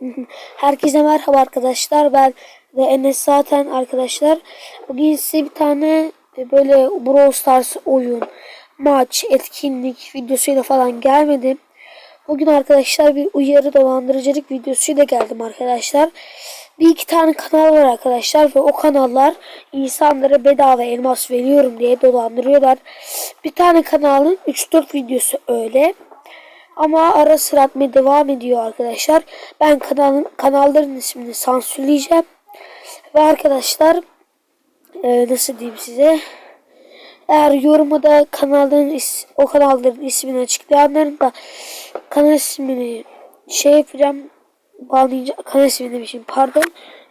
Herkese merhaba arkadaşlar. Ben de Enes zaten arkadaşlar. Bugün size bir tane e, böyle Brawl Stars oyun, maç, etkinlik videosuyla falan gelmedim. Bugün arkadaşlar bir uyarı dolandırıcılık videosuyla geldim arkadaşlar. Bir iki tane kanal var arkadaşlar ve o kanallar insanlara bedava elmas veriyorum diye dolandırıyorlar. Bir tane kanalın 3-4 videosu öyle. Ama ara sıra atmaya devam ediyor arkadaşlar. Ben kanalın kanalların ismini sansürleyeceğim. Ve arkadaşlar e, nasıl diyeyim size? Eğer yoruma da kanalların is, o kanalların ismini açıklayanların da kanal ismini şey yapacağım bağlayacağım kanal ismini demişim pardon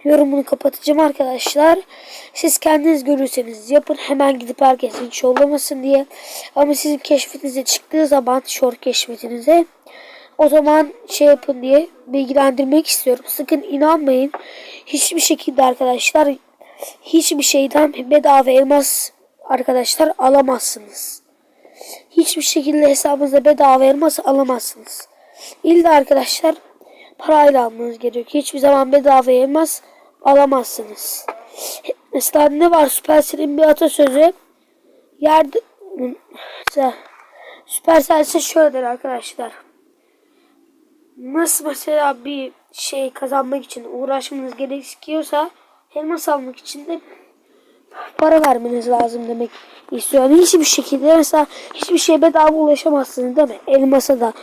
yorumunu kapatacağım arkadaşlar. Siz kendiniz görürseniz yapın hemen gidip herkesin hiç yollamasın diye. Ama sizin keşfetinize çıktığı zaman short keşfetinize o zaman şey yapın diye bilgilendirmek istiyorum. Sakın inanmayın. Hiçbir şekilde arkadaşlar hiçbir şeyden bedava elmas arkadaşlar alamazsınız. Hiçbir şekilde hesabınızda bedava elmas alamazsınız. İlla arkadaşlar parayla almanız gerekiyor. Hiçbir zaman bedava elmas alamazsınız. Mesela ne var Supercell'in bir atasözü yerde Supercell ise şöyle der arkadaşlar. Nasıl mesela bir şey kazanmak için uğraşmanız gerekiyorsa elmas almak için de para vermeniz lazım demek istiyor. Yani hiçbir şekilde mesela hiçbir şeye bedava ulaşamazsınız değil mi? Elmasa da.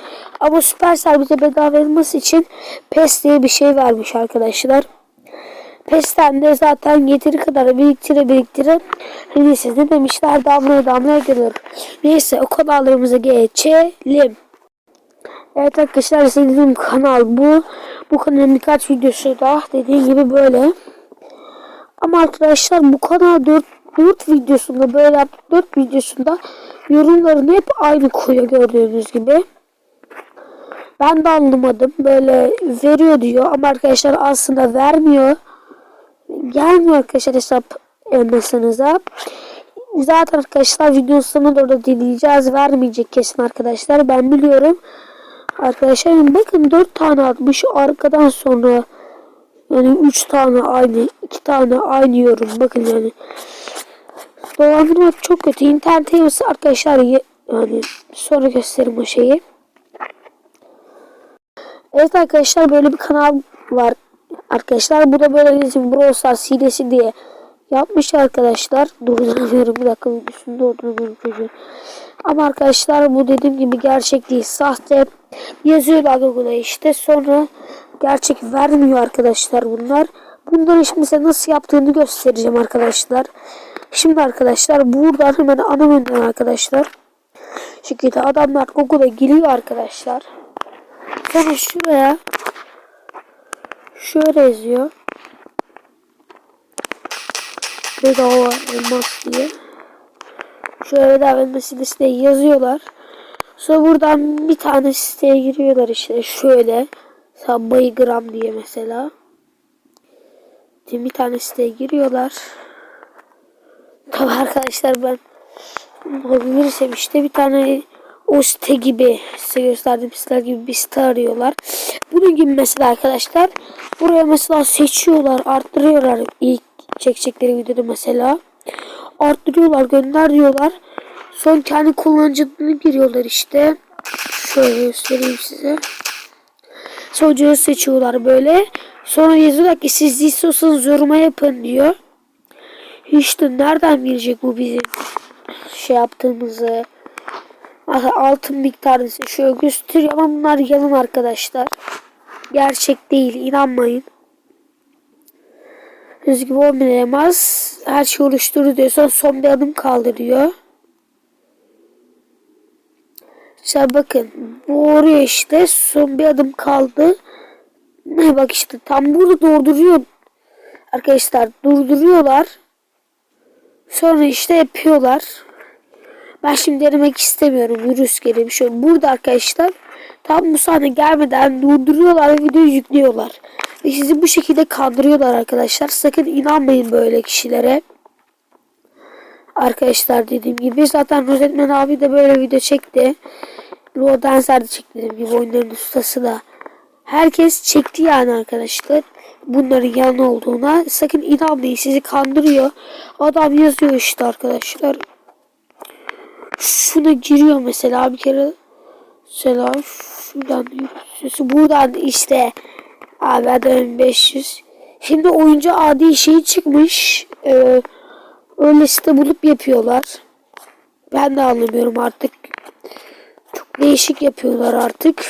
Ama Supercell bize bedava elmas için PES diye bir şey vermiş arkadaşlar. PES'ten de zaten yeteri kadar biriktire biriktire siz ne demişler damlaya damlaya gelir. Neyse o kanallarımıza geçelim. Evet arkadaşlar izlediğim kanal bu. Bu kanalın birkaç videosu da dediğim gibi böyle. Ama arkadaşlar bu kanal 4, 4 videosunda böyle 4 videosunda yorumlarını hep aynı koyuyor gördüğünüz gibi. Ben de anlamadım. Böyle veriyor diyor ama arkadaşlar aslında vermiyor. Gelmiyor arkadaşlar hesap elmasınıza. Zaten arkadaşlar videonun sonuna doğru dinleyeceğiz. Vermeyecek kesin arkadaşlar. Ben biliyorum. Arkadaşlar bakın 4 tane atmış arkadan sonra yani 3 tane aynı 2 tane aynı yorum bakın yani dolandırmak çok kötü internet evisi arkadaşlar yani sonra göstereyim o şeyi evet arkadaşlar böyle bir kanal var arkadaşlar bu da böyle bizim Brawl Stars hilesi diye yapmış arkadaşlar durduramıyorum bir dakika videosunu durduramıyorum çocuğu ama arkadaşlar bu dediğim gibi gerçek değil sahte yazıyorlar Google'a işte sonra gerçek vermiyor arkadaşlar bunlar. Bunları şimdi size nasıl yaptığını göstereceğim arkadaşlar. Şimdi arkadaşlar buradan hemen ana menüden arkadaşlar. Şekilde adamlar Google'a giriyor arkadaşlar. Sonra şuraya şöyle yazıyor. Bedava elmas diye. Şöyle bedava elmas listeye yazıyorlar. Sonra buradan bir tane siteye giriyorlar işte şöyle. Sambayı gram diye mesela. Şimdi bir tane siteye giriyorlar. Tabi arkadaşlar ben bulabilirsem işte bir tane o site gibi size gösterdiğim siteler gibi bir site arıyorlar. Bunun gibi mesela arkadaşlar buraya mesela seçiyorlar arttırıyorlar ilk çekecekleri videoda mesela. Arttırıyorlar gönder diyorlar. Son kendi kullanıcılarını giriyorlar işte. Şöyle göstereyim size. Çocuğu seçiyorlar böyle. Sonra yazıyorlar ki siz istiyorsanız yoruma yapın diyor. İşte nereden bilecek bu bizim şey yaptığımızı. Altın miktarını şöyle gösteriyor ama bunlar yalan arkadaşlar. Gerçek değil inanmayın. Yüz gibi olmayamaz. Her şey oluşturur diyor. Son, bir adım kaldı diyor. İşte bakın bu oraya işte son bir adım kaldı. Ne bak işte tam burada durduruyor. Arkadaşlar durduruyorlar. Sonra işte yapıyorlar. Ben şimdi denemek istemiyorum. Virüs gibi bir şey. Burada arkadaşlar tam bu sahne gelmeden durduruyorlar ve videoyu yüklüyorlar. Ve sizi bu şekilde kandırıyorlar arkadaşlar. Sakın inanmayın böyle kişilere. Arkadaşlar dediğim gibi zaten Rozetmen abi de böyle video çekti. Lua Dancer de çekti dediğim gibi oyunların ustası da Herkes çekti yani arkadaşlar. Bunların yalan olduğuna. Sakın inanmayın sizi kandırıyor. Adam yazıyor işte arkadaşlar. Şuna giriyor mesela bir kere. Mesela şuradan yürüsüsü buradan işte. Abi adam 500. Şimdi oyuncu adi şey çıkmış. Ee, öyle site bulup yapıyorlar. Ben de anlamıyorum artık. Çok değişik yapıyorlar artık.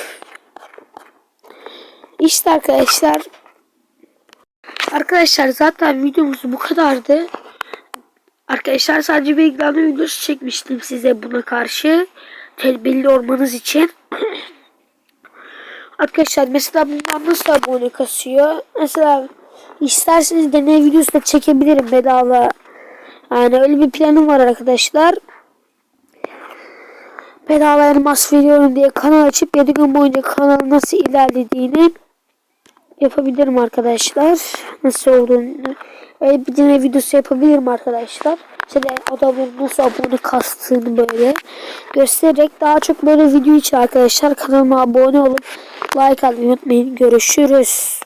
İşte arkadaşlar. Arkadaşlar zaten videomuz bu kadardı. Arkadaşlar sadece bir ekranı videosu çekmiştim size buna karşı. Tedbirli olmanız için. Arkadaşlar mesela bundan nasıl abone kasıyor? Mesela isterseniz deney videosu da çekebilirim bedava. Yani öyle bir planım var arkadaşlar. Bedava elmas veriyorum diye kanal açıp 7 gün boyunca kanalın nasıl ilerlediğini yapabilirim arkadaşlar. Nasıl olduğunu. Öyle bir deney videosu yapabilirim arkadaşlar. İşte adamların nasıl abone kastığını böyle göstererek daha çok böyle video için arkadaşlar kanalıma abone olup like atmayı unutmayın. Görüşürüz.